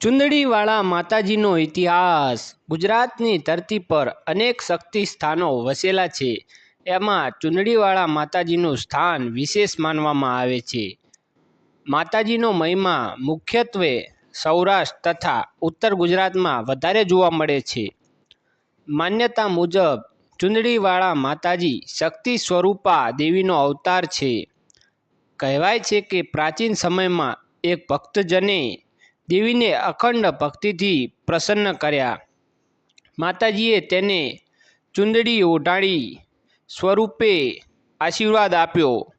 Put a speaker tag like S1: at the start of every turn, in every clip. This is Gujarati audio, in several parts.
S1: ચુંદડીવાળા માતાજીનો ઇતિહાસ ગુજરાતની ધરતી પર અનેક શક્તિ સ્થાનો વસેલા છે. એમાં ચુંદડીવાળા માતાજીનું સ્થાન વિશેષ માનવામાં આવે છે. માતાજીનો મહિમા મુખ્યત્વે સૌરાષ્ટ્ર તથા ઉત્તર ગુજરાતમાં વધારે જોવા મળે છે. માન્યતા મુજબ ચુંદડીવાળા માતાજી શક્તિ સ્વરૂપા દેવીનો અવતાર છે. કહેવાય છે કે પ્રાચીન સમયમાં એક ભક્તજને દેવીને અખંડ ભક્તિથી પ્રસન્ન કર્યા. માતાજીએ તેને ચુંદડી ઓઢાડી સ્વરૂપે આશીર્વાદ આપ્યો.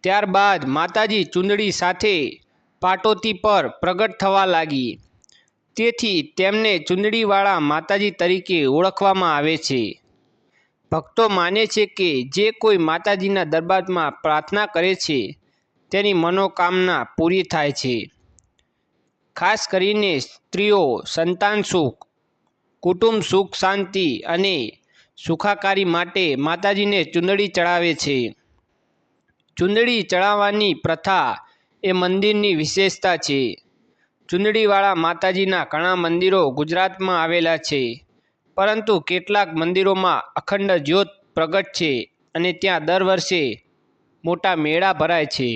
S1: ત્યારબાદ માતાજી ચુંદડી સાથે પાટોતી પર પ્રગટ થવા લાગી. તેથી તેમને ચુંદડીવાળા માતાજી તરીકે ઓળખવામાં આવે છે. ભક્તો માને છે કે જે કોઈ માતાજીના દરબારમાં પ્રાર્થના કરે છે, તેની મનોકામના પૂરી થાય છે. ખાસ કરીને સ્ત્રીઓ સંતાન સુખ, કુટુંબ સુખ, શાંતિ અને સુખાકારી માટે માતાજીને ચુંદડી ચડાવે છે. ચુંદડી ચડાવવાની પ્રથા એ મંદિરની વિશેષતા છે. ચુંદડીવાળા માતાજીના ઘણા મંદિરો ગુજરાતમાં આવેલા છે, પરંતુ કેટલાક મંદિરોમાં અખંડ જ્યોત પ્રગટ છે અને ત્યાં દર વર્ષે મોટા મેળા ભરાય છે.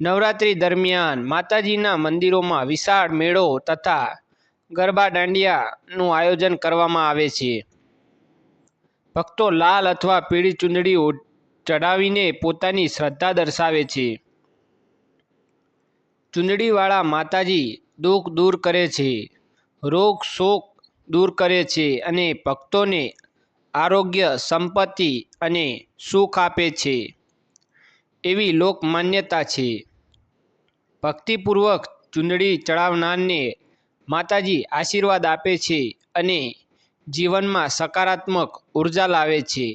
S1: નવરાત્રિ દરમિયાન માતાજીના મંદિરોમાં વિશાળ મેળો તથા ગરબા દાંડિયાનું આયોજન કરવામાં આવે છે. ભક્તો લાલ અથવા પીળી ચૂંદડી ચડાવીને પોતાની શ્રદ્ધા દર્શાવે છે. ચુંદડીવાળા માતાજી દુઃખ દૂર કરે છે, રોગ શોક દૂર કરે છે અને ભક્તોને આરોગ્ય, સંપત્તિ અને સુખ આપે છે. એવી લોક માન્યતા છે. ભક્તિપૂર્વક ચૂંદડી ચડાવનારને માતાજી આશીર્વાદ આપે છે અને જીવનમાં સકારાત્મક ઊર્જા લાવે છે.